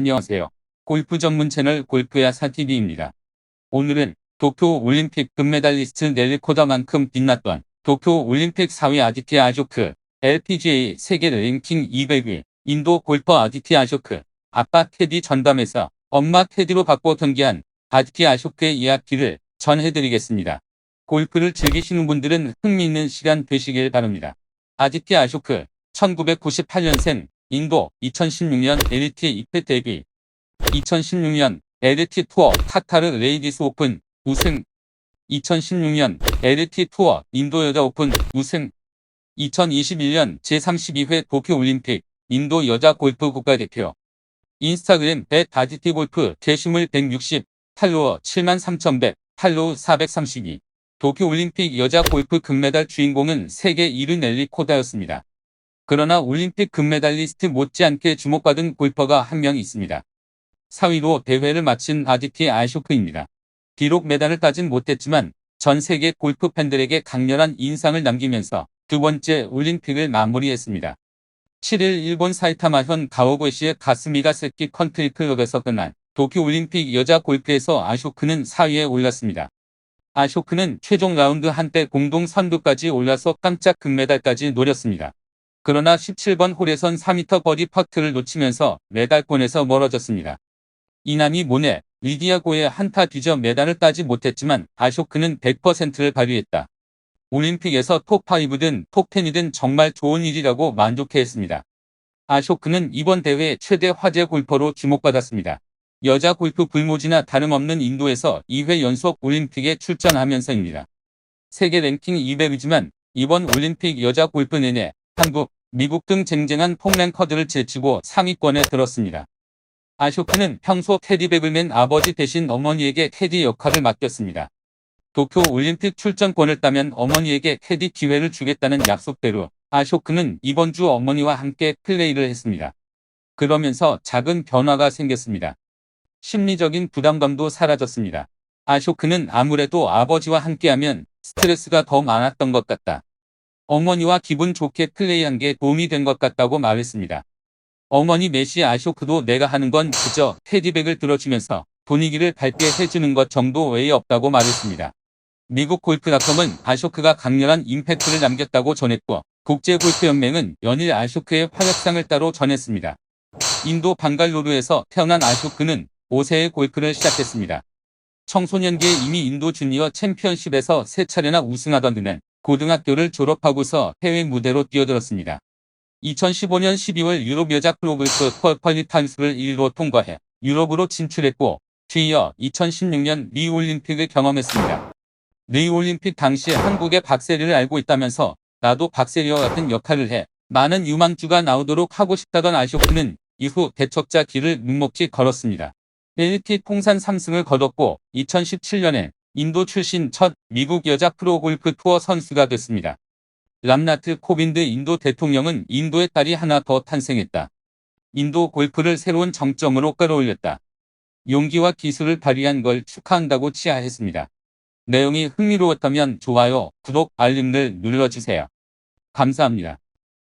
안녕하세요. 골프 전문 채널 골프야사TV입니다. 오늘은 도쿄 올림픽 금메달리스트 넬리 코다만큼 빛났던 도쿄 올림픽 4위 아디티 아쇼크, LPGA 세계 랭킹 200위, 인도 골퍼 아디티 아쇼크, 아빠 테디 전담에서 엄마 테디로 바꿔 경기한 아디티 아쇼크의 이야기를 전해드리겠습니다. 골프를 즐기시는 분들은 흥미있는 시간 되시길 바랍니다. 아디티 아쇼크, 1998년생, 인도 2016년 LT 입회 데뷔. 2016년 LT 투어 카타르 레이디스 오픈 우승. 2016년 LT 투어 인도 여자 오픈 우승. 2021년 제32회 도쿄올림픽 인도 여자 골프 국가대표. 인스타그램 배 다지티 골프 게시물 160 팔로워 73,100 팔로우 432 도쿄올림픽 여자 골프 금메달 주인공은 세계 1위 넬리 코다였습니다. 그러나 올림픽 금메달리스트 못지않게 주목받은 골퍼가 한 명 있습니다. 4위로 대회를 마친 아디티 아쇼크입니다. 비록 메달을 따진 못했지만 전 세계 골프 팬들에게 강렬한 인상을 남기면서 두 번째 올림픽을 마무리했습니다. 7일 일본 사이타마현 가오고시의 가스미가 세키 컨트리 클럽에서 끝난 도쿄올림픽 여자 골프에서 아쇼크는 4위에 올랐습니다. 아쇼크는 최종 라운드 한때 공동 선두까지 올라서 깜짝 금메달까지 노렸습니다. 그러나 17번 홀에선 4m 버디 퍼트를 놓치면서 메달권에서 멀어졌습니다. 이남이 모네, 리디아고의 한타 뒤져 메달을 따지 못했지만 아쇼크는 100%를 발휘했다. 올림픽에서 톱5든 톱10이든 정말 좋은 일이라고 만족해했습니다. 아쇼크는 이번 대회 최대 화제 골퍼로 주목받았습니다. 여자 골프 불모지나 다름없는 인도에서 2회 연속 올림픽에 출전하면서입니다. 세계 랭킹 200이지만 이번 올림픽 여자 골프 내내 한국, 미국 등 쟁쟁한 폭랭커들을 제치고 상위권에 들었습니다. 아쇼크는 평소 테디백을 맨 아버지 대신 어머니에게 테디 역할을 맡겼습니다. 도쿄 올림픽 출전권을 따면 어머니에게 테디 기회를 주겠다는 약속대로 아쇼크는 이번 주 어머니와 함께 플레이를 했습니다. 그러면서 작은 변화가 생겼습니다. 심리적인 부담감도 사라졌습니다. 아쇼크는 아무래도 아버지와 함께하면 스트레스가 더 많았던 것 같다. 어머니와 기분 좋게 플레이한 게 도움이 된 것 같다고 말했습니다. 어머니 메시 아쇼크도 내가 하는 건 그저 테디백을 들어주면서 분위기를 밝게 해주는 것 정도 외에 없다고 말했습니다. 미국 골프닷컴은 아쇼크가 강렬한 임팩트를 남겼다고 전했고 국제골프연맹은 연일 아쇼크의 활약상을 따로 전했습니다. 인도 방갈로르에서 태어난 아쇼크는 5세의 골프를 시작했습니다. 청소년기에 이미 인도 주니어 챔피언십에서 세 차례나 우승하던 그는 고등학교를 졸업하고서 해외 무대로 뛰어들었습니다. 2015년 12월 유럽 여자 프로골프 퀄퀄리탄스를 1로 통과해 유럽으로 진출했고 뒤이어 2016년 리올림픽을 경험했습니다. 리올림픽 당시 한국의 박세리를 알고 있다면서 나도 박세리와 같은 역할을 해 많은 유망주가 나오도록 하고 싶다던 아쇼크는 이후 대척자 길을 묵묵히 걸었습니다. LT 통산 3승을 거뒀고 2017년에 인도 출신 첫 미국 여자 프로골프 투어 선수가 됐습니다. 람나트 코빈드 인도 대통령은 인도의 딸이 하나 더 탄생했다. 인도 골프를 새로운 정점으로 끌어올렸다. 용기와 기술을 발휘한 걸 축하한다고 치하했습니다. 내용이 흥미로웠다면 좋아요, 구독, 알림을 눌러주세요. 감사합니다.